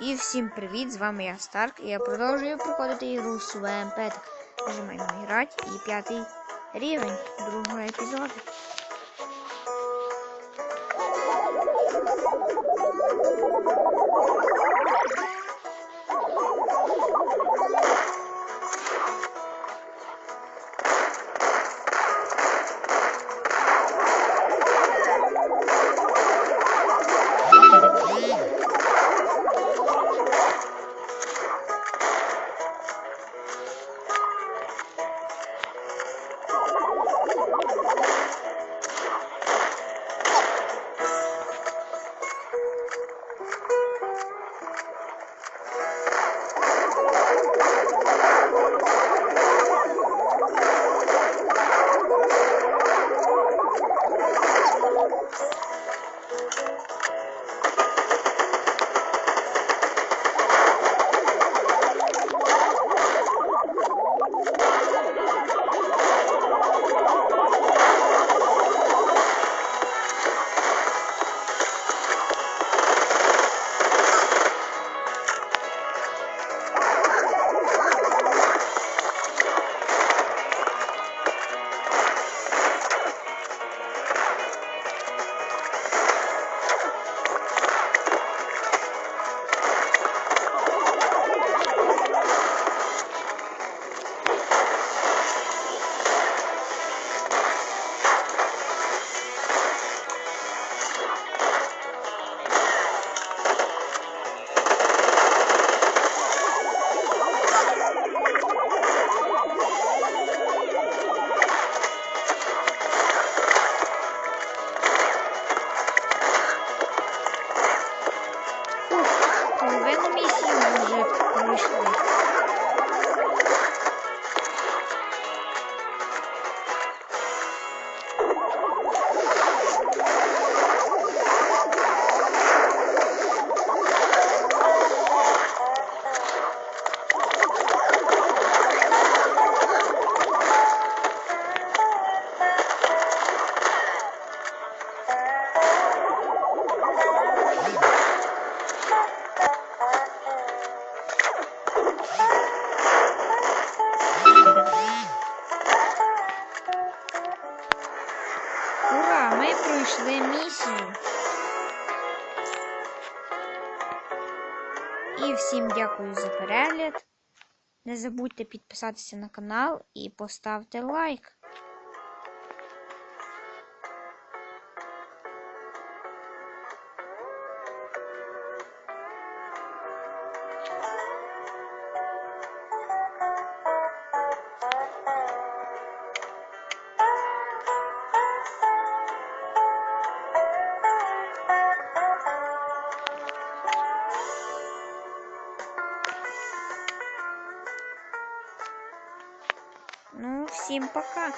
І всім привіт! З вами я Старк, і я продовжую проходити ігру з ВМП. Нажимаємо грати і п'ятий рівень другого епізоду. Пройшли місію. І всім дякую за перегляд. Не забудьте підписатися на канал і поставте лайк. Ну, всім пока.